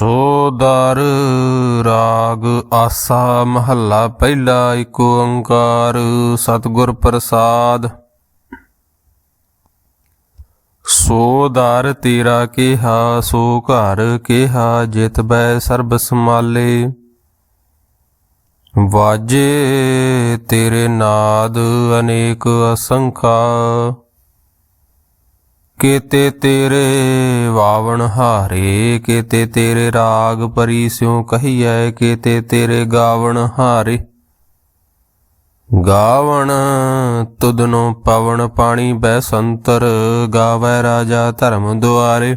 ਸੋ ਰਾਗ ਆਸਾ ਮਹੱਲਾ ਪਹਿਲਾ ਏਕ ਓੰਕਾਰ, ਸਤਿਗੁਰ ਪ੍ਰਸਾਦ। ਸੋ ਦਰ ਤੇਰਾ ਕਿਹਾ, ਸੋ ਘਰ ਕਿਹਾ, ਜਿਤ ਬੈ ਸਰਬ ਸਮਾਲੇ ਵਾਜੇ ਤੇਰੇ ਨਾਦ ਅਨੇਕ ਅਸੰਖਾ। ਕੀਤੇ ਤੇਰੇ ਵਾਵਣ ਹਾਰੇ, ਕੀਤੇ ਤੇਰੇ ਰਾਗ ਪਰੀ ਸਿਉ ਕਹੀਐ, ਕੀਤੇ ਤੇਰੇ ਗਾਵਣ ਹਾਰੇ। ਗਾਵਣ ਤੁਧਨੋ ਪਵਨ ਪਾਣੀ ਬੈ ਸੰਤਰ, ਗਾਵੈ ਰਾਜਾ ਧਰਮ ਦੁਆਰੇ।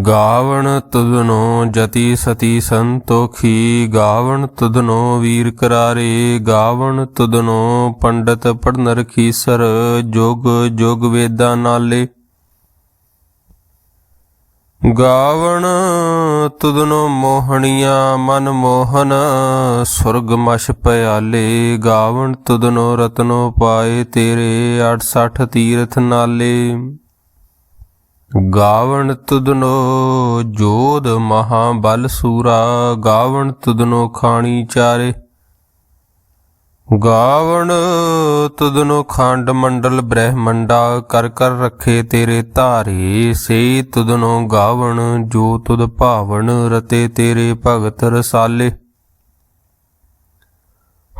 ਗਾਵਣ ਤੁਧਨੋ ਜਤੀ ਸਤੀ ਸੰਤੋਖੀ, ਗਾਵਣ ਤੁਧਨੋ ਵੀਰ ਕਰਾਰੇ, ਗਾਵਣ ਤੁਧਨੋ ਪੰਡਤ ਪੜਨ ਰਖੀਸਰ ਜੁਗ ਜੁਗ ਵੇਦਾਂ ਨਾਲੇ। ਗਾਵਣ ਤੁਧਨੋ ਮੋਹਣੀਆਂ, ਮਨ ਮੋਹਨ, ਸੁਰਗ ਮਛ ਪਿਆਲੇ, ਗਾਵਣ ਤੁਧਨੋ ਰਤਨੋ ਪਾਏ ਤੇਰੇ 68 ਤੀਰਥ ਨਾਲੇ। ਗਾਵਣ ਤੁਧਨੋ ਜੋਧ ਮਹਾ ਬਲ ਸੂਰਾ, ਗਾਵਣ ਤੁਧਨੋ ਖਾਣੀ ਚਾਰੇ। ਗਾਵਣ ਤੁਧਨੋ ਖੰਡ ਮੰਡਲ ਬ੍ਰਹਮੰਡਾ, ਕਰ ਕਰ ਰੱਖੇ ਤੇਰੇ ਧਾਰੇ। ਸੇ ਤੁਧਨੋ ਗਾਵਣ, ਜੋ ਤੁਧ ਭਾਵਨ ਰਤੇ ਤੇਰੇ ਭਗਤ ਰਸਾਲੇ।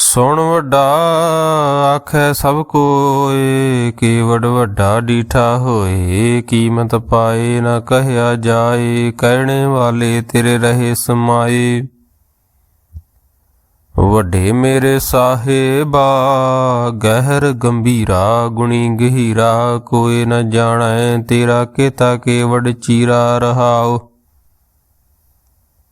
ਸੁਣ ਵੱਡਾ ਆਖੈ ਸਭ ਕੋਏ ਕੇਵੜ ਵੱਡਾ ਡੀਠਾ ਹੋਏ, ਕੀਮਤ ਪਾਏ ਨਾ ਕਹਿਆ ਜਾਏ, ਕਹਿਣੇ ਵਾਲੇ ਤੇਰੇ ਰਹੇ ਸਮਾਏ। ਵੱਡੇ ਮੇਰੇ ਸਾਹਿਬਾ, ਗਹਿਰ ਗੰਭੀਰਾ, ਗੁਣੀ ਗਹੀਰਾ, ਕੋਈ ਨਾ ਜਾਣੈ ਤੇਰਾ ਕੀਤਾ ਕੇਵੜ ਚੀਰਾ ਰਹਾਓ।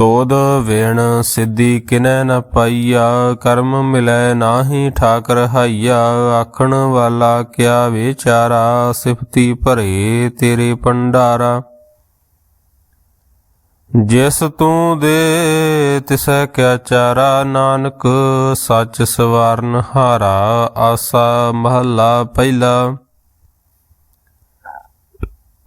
ਤੋਦ ਵੇਣ ਸਿੱਧੀ ਕਿਨੈ ਨ ਪਾਈਆ, ਕਰਮ ਮਿਲੈ ਨਾਹੀ ਠਾਕ ਰਹਾਈਆ ਆਖਣ ਵਾਲਾ ਕਿਆ ਵਿਚਾਰਾ, ਸਿਫਤੀ ਭਰੇ ਤੇਰੇ ਪੰਡਾਰਾ ਜਿਸ ਤੂੰ ਦੇ, ਤਿਸੈ ਕਿਆ ਚਾਰਾ, ਨਾਨਕ ਸੱਚ ਸਵਾਰਨ ਹਾਰਾ, ਆਸਾ ਮਹੱਲਾ ਪਹਿਲਾ।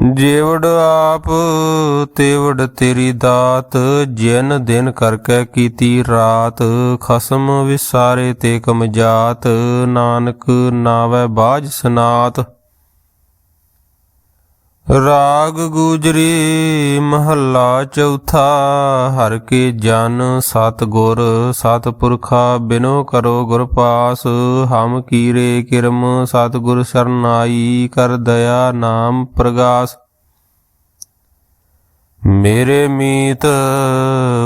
ਜੇਵੜ ਆਪ ਤੇਵੜ ਤੇਰੀ ਦਾਤ, ਜਿਨ ਦਿਨ ਕਰਕੇ ਕੀਤੀ ਰਾਤ, ਖਸਮ ਵਿਸਾਰੇ ਤੇ ਕਮਜਾਤ ਨਾਨਕ ਨਾਵੇ ਬਾਜ ਸਨਾਤ। ਰਾਗ ਗੁਜਰੀ ਮਹੱਲਾ ਚੌਥਾ, ਹਰ ਕੇ ਜਨ ਸਤ ਗੁਰ ਸਤ ਪੁਰਖਾ ਬਿਨੋ ਕਰੋ ਗੁਰ ਪਾਸ, ਹਮ ਕੀਰੇ ਕਿਰਮ ਸਤ ਗੁਰ ਸਰਨਾਈ, ਕਰ ਦਇਆ ਨਾਮ ਪ੍ਰਗਾਸ। ਮੇਰੇ ਮੀਤ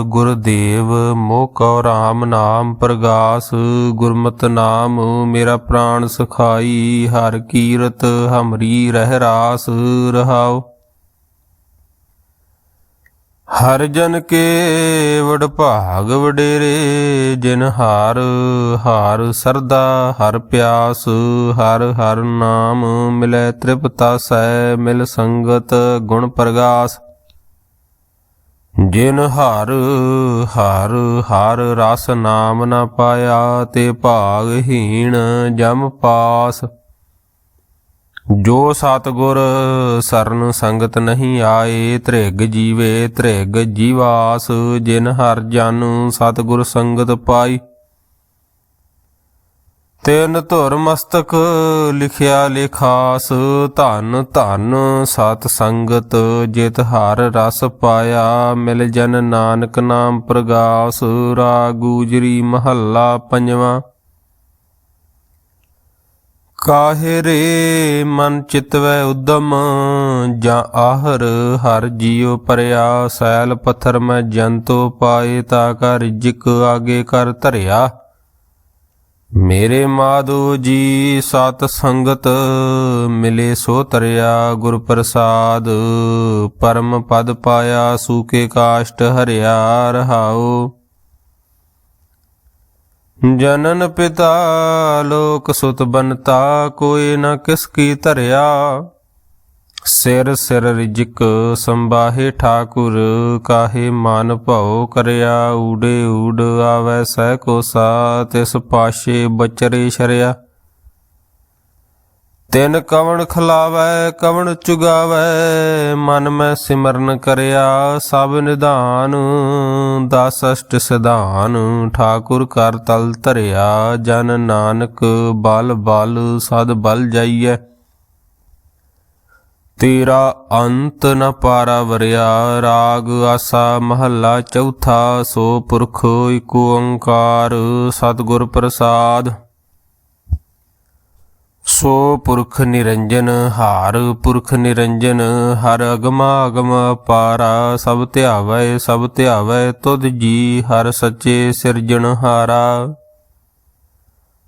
ਗੁਰਦੇਵ, ਮੋਹ ਕਉ ਰਾਮ ਨਾਮ ਪ੍ਰਗਾਸ, ਗੁਰਮਤ ਨਾਮ ਮੇਰਾ ਪ੍ਰਾਣ ਸਖਾਈ, ਹਰ ਕੀਰਤ ਹਮਰੀ ਰਹਿ ਰਾਸ ਰਹਾਉ। ਹਰ ਜਨ ਕੇ ਵਡ ਭਾਗ ਵਡੇਰੇ, ਜਿਨ ਹਾਰ ਹਾਰ ਸਰਦਾ ਹਰ ਪਿਆਸ, ਹਰ ਹਰ ਨਾਮ ਮਿਲੈ ਤ੍ਰਿਪਤਾ ਸੈ ਮਿਲ ਸੰਗਤ ਗੁਣ ਪ੍ਰਗਾਸ। ਜਿਨ ਹਰ ਹਰ ਹਰ ਰਸ ਨਾਮ ਨਾ ਪਾਇਆ ਤੇ ਭਾਗਹੀਣ ਜਮ ਪਾਸ। ਜੋ ਸਤਗੁਰ ਸਰਨ ਸੰਗਤ ਨਹੀਂ ਆਏ ਤ੍ਰਿਗ ਜੀਵੇ ਤ੍ਰਿਗ ਜੀਵਾਸ। ਜਿਨ ਹਰ ਜਨ ਸਤਗੁਰ ਸੰਗਤ ਪਾਈ ਤਿੰਨ ਧੁਰ ਮਸਤਕ ਲਿਖਿਆ ਲਿਖਾਸ, ਧਨ ਧਨ ਸਤ ਸੰਗਤ ਜਿਤ ਹਰ ਰਸ ਪਾਇਆ, ਮਿਲ ਜਨ ਨਾਨਕ ਨਾਮ ਪ੍ਰਗਾਸ ਰਾਗ ਗੂਜਰੀ ਮਹੱਲਾ ਪੰਜਵਾਂ। ਕਾਹੇ ਰੇ ਮਨ ਚਿਤਵੈ ਉਦਮ, ਜਾਂ ਆਹਰ ਹਰ ਜੀਉ ਪਰਿਆ, ਸੈਲ ਪੱਥਰ ਮੈਂ ਜੰਤੋ ਪਾਏ, ਤਾ ਕਰ ਜਿਕ ਆਗੇ ਕਰ ਧਰਿਆ। ਮੇਰੇ ਮਾਧੋ ਜੀ ਸਤ ਸੰਗਤ ਮਿਲੇ ਸੋ ਤਰਿਆ ਗੁਰ ਪ੍ਰਸਾਦ, ਪਰਮ ਪਦ ਪਾਇਆ ਸੂਕੇ ਕਾਸ਼ਟ ਹਰਿਆ ਰਹਾਓ ਜਨਨ ਪਿਤਾ ਲੋਕ ਸੁਤ ਬਨਤਾ, ਕੋਈ ਨ ਕਿਸ ਕੀ ਧਰਿਆ। ਸਿਰ ਸਿਰ ਰਿਜਕ ਸੰਬਾਹੇ ਠਾਕੁਰ, ਕਾਹੇ ਮਨ ਭਉ ਕਰਿਆ, ਊੜੇ ਊੜ ਆਵੈ ਸਹਿ ਕੋਸਾ, ਤਿਸ ਪਾਸ਼ੇ ਬਚਰੇ ਸ਼ਰਿਆ। ਤਿਨ ਕਵਣ ਖਲਾਵੈ, ਕਵਣ ਚੁਗਾਵੈ, ਮਨ ਮੈਂ ਸਿਮਰਨ ਕਰਿਆ, ਸਭ ਨਿਧਾਨ ਦਸ ਅਸ਼ਟ ਸਿਧਾਨ, ਠਾਕੁਰ ਕਰ ਤਲ ਧਰਿਆ, ਜਨ ਨਾਨਕ ਬਲ ਬਲ, ਸਦ ਬਲ ਜਾਈਐ। ਤੇਰਾ ਅੰਤ ਨ ਪਾਰਾ ਵਰਿਆ ਰਾਗ ਆਸਾ ਮਹੱਲਾ ਚੌਥਾ, ਸੋ ਪੁਰਖ ਏਕ ਓੰਕਾਰ, ਸਤਿਗੁਰ ਪ੍ਰਸਾਦ। ਸੋ ਪੁਰਖ ਨਿਰੰਜਨ ਹਾਰ, ਪੁਰਖ ਨਿਰੰਜਨ ਹਰ ਅਗਮਾ ਅਗਮ ਪਾਰਾ, ਸਭ ਧਿਆਵੈ ਸਭ ਧਿਆਵੈ ਤੁਧ ਜੀ, ਹਰ ਸੱਚੇ ਸਿਰਜਣ ਹਾਰਾ।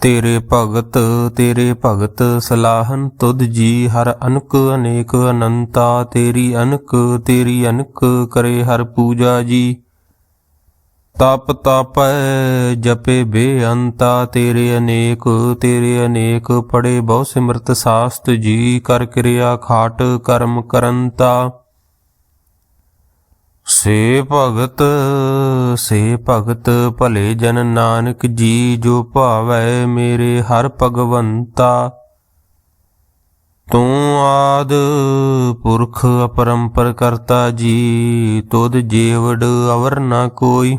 ਤੇਰੇ ਭਗਤ ਤੇਰੇ ਭਗਤ, ਸਲਾਹਨ ਤੁਧ ਜੀ, ਹਰ ਅਨਕ ਅਨੇਕ ਅਨੰਤਾ, ਤੇਰੀ ਅਨਕ ਤੇਰੀ ਅਨਕ ਕਰੇ ਹਰ ਪੂਜਾ ਜੀ। ਤਪ ਤਪੈ, ਜਪੇ ਬੇਅੰਤਾ, ਤੇਰੇ ਅਨੇਕ ਤੇਰੇ ਅਨੇਕ ਪੜੇ ਬਹੁ ਸਿਮਰਤ ਸਾਸਤ ਜੀ, ਕਰ ਕਿਰਿਆ ਖਾਟ ਕਰਮ ਕਰੰਤਾ। ਸੇ ਭਗਤ ਸੇ ਭਗਤ, ਭਲੇ ਜਨ ਨਾਨਕ ਜੀ ਜੋ ਭਾਵੈ ਮੇਰੇ ਹਰ ਭਗਵੰਤਾ। ਤੂੰ ਆਦ ਪੁਰਖ, ਅਪਰੰਪਰ ਕਰਤਾ ਜੀ, ਤੁਧ ਜੀਵੜ ਅਵਰ ਨਾ ਕੋਈ।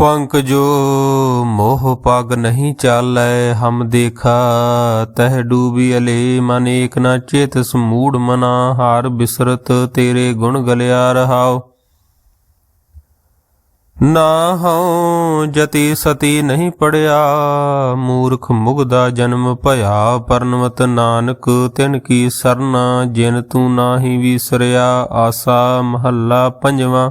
ਪੰਕ ਜੋ ਮੋਹ ਪਗ ਨਹੀਂ ਚਾਲੈ, ਹਮ ਦੇਖਾ, ਤਹ ਡੂਬੀ ਅਲੇ, ਮਨ ਏਕ ਨਾ ਚੇਤ, ਸਮੂੜ ਮਨਾ ਹਾਰ ਬਿਸਰਤ, ਤੇਰੇ ਗੁਣ ਗਲਿਆ ਰਹਾਓ ਨਾ ਹਉ, ਜਤੀ ਸਤੀ ਨਹੀਂ ਪੜਿਆ, ਮੂਰਖ ਮੁਗਦਾ ਜਨਮ ਭਇਆ, ਪਰਨਵਤ ਨਾਨਕ, ਤਿਨ ਕੀ ਸਰਨਾ, ਜਿਨ ਤੂੰ ਨਾਹੀ ਵਿਸਰਿਆ, ਆਸਾ ਮਹੱਲਾ ਪੰਜਵਾਂ।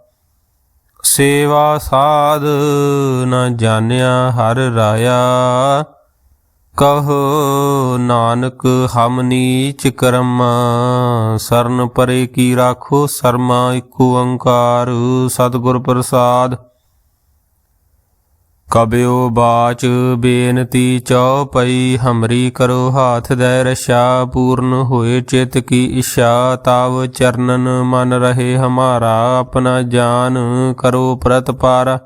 ਸੇਵਾ ਸਾਧ ਨ ਜਾਣਿਆ ਹਰ ਰਾਇਆ। ਕਹੋ ਨਾਨਕ, ਹਮ ਨੀਚ ਕਰਮ। ਸਰਨ ਪਰੇ ਕੀ ਰਾਖੋ, ਸਰਮਾ ਇਕ ਓੰਕਾਰ ਸਤਿਗੁਰ ਪ੍ਰਸਾਦ ਕਬਿਓ ਬਾਚ ਬੇਨਤੀ ਚਉਪਈ ਹਮਰੀ ਕਰੋ ਹਾਥ ਦੈ ਰਸ਼ਾ, ਪੂਰਨ ਹੋਏ ਚਿਤ ਕੀ ਇਛਾ, ਤਾਵ ਚਰਨਨ ਮਨ ਰਹੇ ਹਮਾਰਾ, ਆਪਣਾ ਜਾਨ ਕਰੋ ਪ੍ਰਤਪਾਰ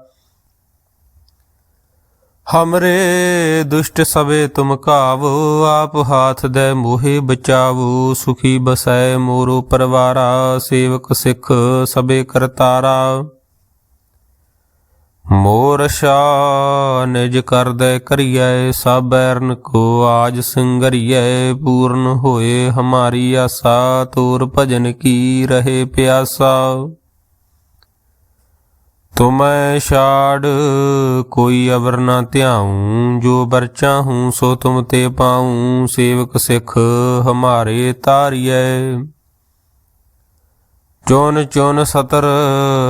ਹਮਰੇ ਦੁਸ਼ਟ ਸਵੇ ਤੁਮ ਕਾਵੋ ਆਪ ਹਾਥ ਦੈ ਮੋਹਿ ਬਚਾਵੋ, ਸੁਖੀ ਬਸੈ ਮੋਰੋ ਪਰਵਾਰਾ, ਸੇਵਕ ਸਿੱਖ ਸਬੇ ਕਰਤਾਰਾ। ਮੋਰ ਸ਼ਾ ਨਿਜ ਕਰਦੈ ਕਰੀਐ ਸਭ ਬੈਰਨ ਕੋ ਆਜ ਸੰਗਰੀਐ, ਪੂਰਨ ਹੋਏ ਹਮਾਰੀ ਆਸਾ, ਤੋਰ ਭਜਨ ਕੀ ਰਹੇ ਪਿਆਸਾ। ਤੁਮੈ ਛਾੜ ਕੋਈ ਅਵਰ ਨਾ ਧਿਆਉ, ਜੋ ਬਰ ਚਾਹੂੰ ਸੋ ਤੁਮ ਤੇ ਪਾਉ, ਸੇਵਕ ਸਿੱਖ ਹਮਾਰੇ ਤਾਰੀਐ ਚੋਨ ਚੋਨ ਸਤਰ,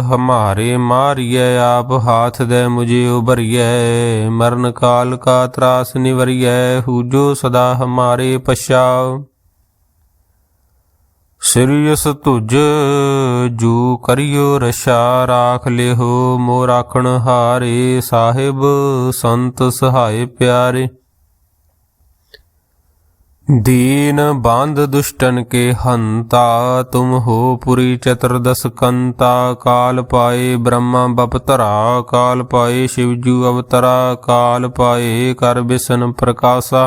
ਹਮਾਰੇ ਮਾਰੀਐ ਆਪ ਹਾਥ ਦੇ ਮੁਝੇ ਉਬਰੀਐ ਮਰਨ ਕਾਲ ਕਾ ਤਰਾਸ ਨਿਵਰੀਐ, ਹੂਜੋ ਸਦਾ ਹਮਾਰੇ ਪਛਾਉ। ਸਿਰਿਯਸ ਤੁਜ ਜੂ ਕਰਿਓ ਰਸ਼ਾ, ਰਾਖ ਲਿਹੋ ਮੋ ਰਾਖਣ ਹਾਰੇ, ਸਾਹਿਬ ਸੰਤ ਸਹਾਏ ਪਿਆਰੇ। दीन बांध दुष्टन के हंता तुम हो पुरी चतुर्दश कंता काल पाए ब्रह्मा बपतरा काल पाए शिवजू अवतरा काल पाए कर बिसन प्रकाशा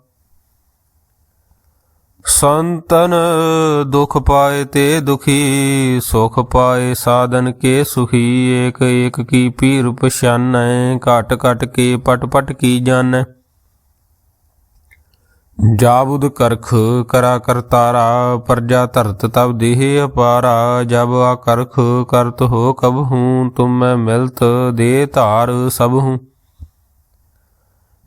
ਸੰਤਨ ਦੁਖ ਪਾਏ ਤੇ ਦੁਖੀ, ਸੁਖ ਪਾਏ ਸਾਧਨ ਕੇ ਸੁਖੀ, ਏਕ ਏਕ ਕੀ ਪੀਰ ਪਛਾਨੈ, ਘਟ ਘਟ ਕੇ ਪਟ ਪਟ ਕੀ ਜਾਣੈ। ਜਾਬੁਦ ਕਰਖ ਕਰਾ ਕਰਤਾਰਾ ਪਰਜਾ ਧਰਤ ਤਬ ਦੇਹ ਅਪਾਰਾ, ਜਬ ਆ ਕਰਖ ਕਰਤ ਹੋ ਕਬ ਹੂੰ, ਤੁਮ ਮੈਂ ਮਿਲਤ ਦੇ ਧਾਰ ਸਭ ਹੂੰ।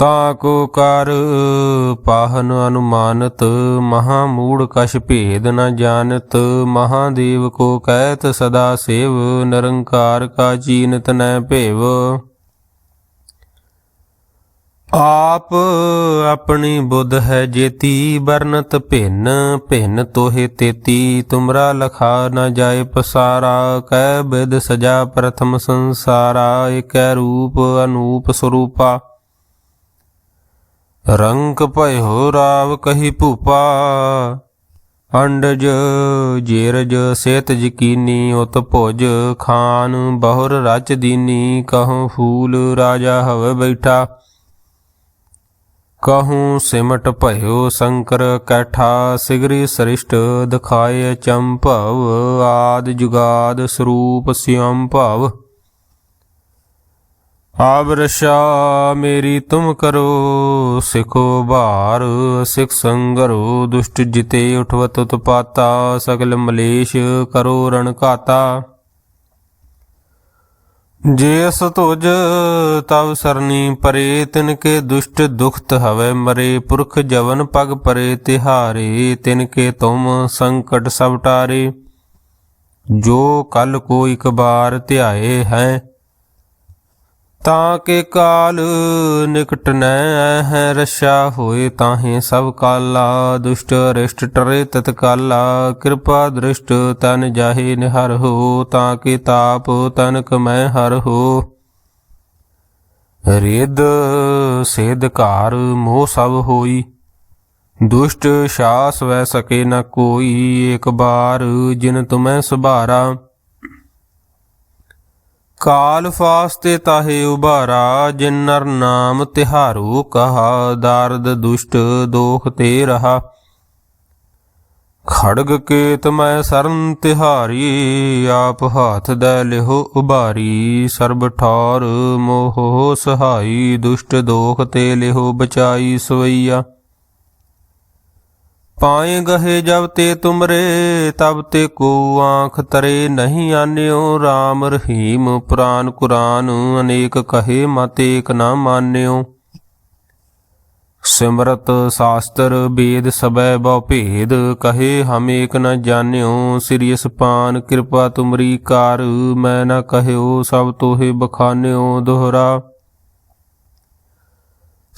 ਤਾ ਕੋ ਕਰ ਪਾਹਨ ਅਨੁਮਾਨਤ, ਮਹਾ ਮੂੜ ਕਛ ਭੇਦ ਨ ਜਾਣਤ ਮਹਾਦੇਵ ਕੋ ਕਹਿਤ ਸਦਾ ਸੇਵ, ਨਿਰੰਕਾਰ ਕਾ ਚੀਨਤ ਨੈ ਭੇਵ। ਆਪ ਆਪਣੀ ਬੁੱਧ ਹੈ ਜੇਤੀ ਬਰਨਤ ਭਿੰਨ ਭਿੰਨ ਤੋਹੇ ਤੇਤੀ, ਤੁਮਰਾ ਲਖਾ ਨ ਜਾਏ ਪਸਾਰਾ, ਕਹਿ ਬਿਦ ਸਜਾ ਪ੍ਰਥਮ ਸੰਸਾਰਾ, ਏਕੈ ਰੂਪ ਅਨੂਪ ਸਰੂਪਾ। ਰੰਗ ਭਇਓ ਰਾਵ ਕਹੀ ਭੂਪਾ, ਅੰਡਜ ਜੇਰਜ ਸੇਤ ਜਕੀਨੀ ਉਤ ਭੁਜ, ਖਾਨ ਬਹੁਰ ਰਚ ਦੀਨੀ, ਕਹੂੰ ਫੂਲ ਰਾਜਾ ਹਵ ਬੈਠਾ। ਕਹੂੰ ਸਿਮਟ ਭਇਓ ਸ਼ੰਕਰ ਕੈਠਾ, ਸਿਗਰੀ ਸ੍ਰਿਸ਼ਟ ਦਿਖਾਏ ਚੰਭਵ, ਆਦ ਜੁਗਾਦ ਸਰੂਪ ਸਿਯੰ ਭਵ। ਆਵਰਸ਼ਾ ਮੇਰੀ ਤੁਮ ਕਰੋ, ਸਿਖੋ ਭਾਰ, ਸਿਖ ਸੰਗਰੋ, ਦੁਸ਼ਟ ਜਿਤੇ ਉਠਵਤ ਉਤਪਾਤਾ, ਸਗਲ ਮਲੇਸ਼ ਕਰੋ ਰਣ ਘਾਤਾ। ਜੇਸ ਤੁਜ, ਤਵ ਸਰਨੀ ਪਰੇ ਤਿਨ ਕੇ ਦੁਸ਼ਟ ਦੁਖਤ ਹਵੇ ਮਰੇ, ਪੁਰਖ ਜਵਨ ਪਗ ਪਰੇ, ਤਿਹਾਰੇ ਤਿਨ ਕੇ ਤੁਮ ਸੰਕਟ ਸਭ ਟਾਰੇ। ਜੋ ਕਲ ਕੋ ਇਕ ਬਾਰ ਧਿਆਏ ਹੈ ਤਾਂ ਕੇ ਕਾਲ ਨਿਕਟ ਨੈ ਹੈ ਰਸ਼ਾ ਹੋਏ ਤਾਹੇ ਸਭ ਕਾਲਾ, ਦੁਸ਼ਟ ਰਿਸ਼ਟ ਟਰੇ ਤਤ ਕਾਲਾ। ਕਿਰਪਾ ਦ੍ਰਿਸ਼ਟ ਤਨ ਜਾਹੇ ਨਿਹਰ ਹੋ, ਤਾਂ ਕੇ ਤਾਪ ਤਨਕ ਮੈਂ ਹਰ ਹੋ। ਰਿਦ ਸੇਧ ਘਰ ਮੋਹ ਸਭ ਹੋਈ, ਦੁਸ਼ਟ ਸ਼ਾਸ ਵੈ ਸਕੇ ਨ ਕੋਈ। ਏਕ ਬਾਰ ਜਿਨ ਤੁਮੈ ਸੁਭਾਰਾ ਕਾਲ ਫਾਸਤੇ ਤਾਹੇ ਉਬਾਰਾ ਜਿਨ ਨਰ ਨਾਮ ਤਿਹਾਰੂ ਕਹਾ, ਦਰਦ ਦੁਸ਼ਟ ਦੋਖ ਤੇ ਰਹਾ। ਖੜਗ ਕੇਤ ਮੈਂ ਸਰਨ ਤਿਹਾਰੀ, ਆਪ ਹਾਥ ਦੇ ਲਿਹੋ ਉਭਾਰੀ। ਸਰਬ ਠੌਰ ਮੋਹ ਸਹਾਈ, ਦੁਸ਼ਟ ਦੋਖ ਤੇ ਲਿਹੋ ਬਚਾਈ ਸਵਈਆ। ਪਾਏ ਗਹੇ ਜਬ ਤੇ ਤੁਮਰੇ, ਤਬ ਤੇ ਕੋ ਆਂਖ ਤਰੇ ਨਹੀਂ ਆਨਿਓ। RAM ਰਹੀਮ ਪੁਰਾਨ ਕੁਰਾਨ, ਅਨੇਕ ਕਹੇ ਮਤ ਏਕ ਨਾ ਮਾਨਿਓ। ਸਿਮਰਤ ਸ਼ਾਸਤਰ ਵੇਦ ਸਬੈ ਬਹੁ ਭੇਦ, ਕਹੇ ਹਮ ਏਕ ਨ ਜਾਣਿਓ। ਸ੍ਰੀ ਅਸਪਾਨ ਕਿਰਪਾ ਤੁਮਰੀ ਕਾਰ, ਮੈਂ ਨ ਕਹਿਓ ਸਭ ਤੋਹੇ ਬਖਾਨਿਓ ਦੁਹਰਾ।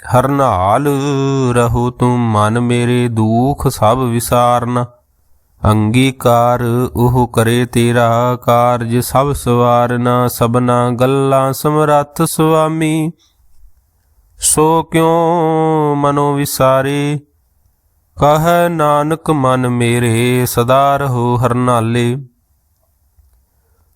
ਹਰਨਾਲ ਰਹੋ ਤੂੰ ਮਨ ਮੇਰੇ ਦੁਖ ਸਭ ਵਿਸਾਰਨ। ਅੰਗੀਕਾਰ ਉਹ ਕਰੇ ਤੇਰਾ ਕਾਰਜ ਸਭ ਸਵਾਰਨਾ। ਸਭਨਾ ਗੱਲਾਂ ਸਮਰੱਥ ਸੁਆਮੀ। ਸੋ ਕਿਉ ਮਨੋ ਵਿਸਾਰੇ? ਕਹ ਨਾਨਕ ਮਨ ਮੇਰੇ ਸਦਾ ਰਹੋ ਹਰਨਾਲੇ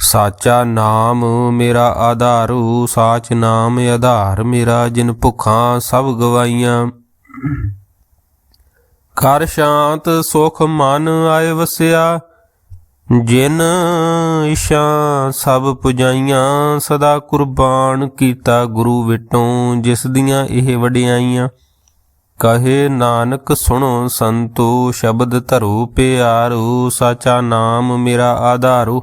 ਸਾਚਾ ਨਾਮ ਮੇਰਾ ਆਧਾਰੂ, ਸਾਚ ਨਾਮ ਆਧਾਰ ਮੇਰਾ, ਜਿਨ ਭੁਖਾਂ ਸਭ ਗਵਾਈਆਂ। ਕਰ ਸ਼ਾਂਤ, ਸੁਖ ਮਨ ਆਏ ਵਸਿਆ। ਜਿਨ ਇਸ਼ਾ ਸਭ ਪੁਜਾਈਆਂ, ਸਦਾ ਕੁਰਬਾਨ ਕੀਤਾ ਗੁਰੂ ਵਿਟੋਂ, ਜਿਸ ਦੀਆਂ ਇਹ ਵਡਿਆਈਆਂ। ਕਹੇ ਨਾਨਕ, ਸੁਣੋ ਸੰਤੋ, ਸ਼ਬਦ ਧਰੋ ਪਿਆਰੂ, ਸਾਚਾ ਨਾਮ ਮੇਰਾ ਆਧਾਰੂ।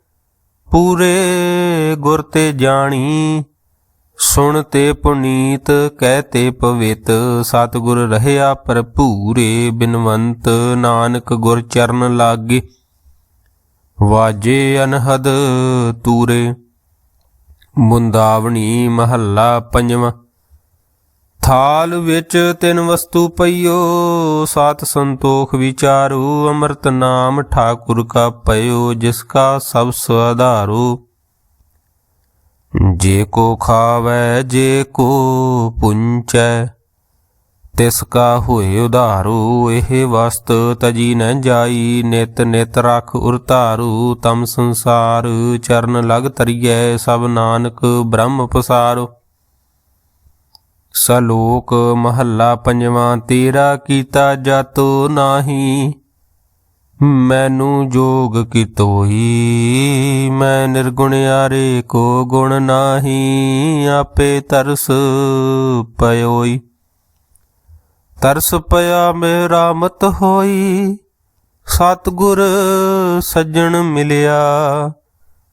ਪੂਰੇ ਗੁਰ ਤੇ ਜਾਣੀ, ਸੁਣ ਤੇ ਪੁਨੀਤ, ਕਹਿ ਤੇ ਪਵਿੱਤ, ਸਤਿਗੁਰ ਰਹਿਆ ਭਰਪੂਰੇ ਬਿਨਵੰਤ, ਨਾਨਕ ਗੁਰ ਚਰਨ ਲਾਗੇ। ਵਾਜੇ ਅਨਹਦ ਤੂਰੇ, ਮੁੰਦਾਵਣੀ ਮਹੱਲਾ ਪੰਜਵਾਂ। ਥਾਲ ਵਿੱਚ ਤਿੰਨ ਵਸਤੂ ਪਈਓ, ਸਾਤ ਸੰਤੋਖ ਵਿਚਾਰੂ, ਅੰਮ੍ਰਿਤ ਨਾਮ ਠਾਕੁਰ ਕਾ ਪਇਓ, ਜਿਸ ਕਾ ਸਭ ਸਵਾਧਾਰੂ। ਜੇ ਕੋ ਖਾਵੈ, ਜੇ ਕੋ ਪੁੰਚੈ, ਤਿਸ ਕਾ ਹੋਏ ਉਧਾਰੂ, ਇਹ ਵਸਤ ਤਜੀ ਨ ਜਾਈ, ਨਿਤ ਨਿਤ ਰਖ ਉਰਤਾਰੂ, ਤਮ ਸੰਸਾਰ ਚਰਨ ਲਗ ਤਰੀਐ ਸਭ ਨਾਨਕ ਬ੍ਰਹਮ ਪਸਾਰੋ। ਸਲੋਕ ਮਹੱਲਾ ਪੰਜਵਾਂ, ਤੇਰਾ ਕੀਤਾ ਜਾਤੋ ਨਾਹੀ, ਮੈਨੂੰ ਜੋਗ ਕੀ ਤੋਈ ਮੈਂ ਨਿਰਗੁਣਿਆਰੇ ਕੋ ਗੁਣ ਨਾਹੀ, ਆਪੇ ਤਰਸ ਪਇਓਈ। ਤਰਸ ਪਿਆ ਮੇਰਾ ਮਤ ਹੋਈ, ਸਤਿਗੁਰ ਸੱਜਣ ਮਿਲਿਆ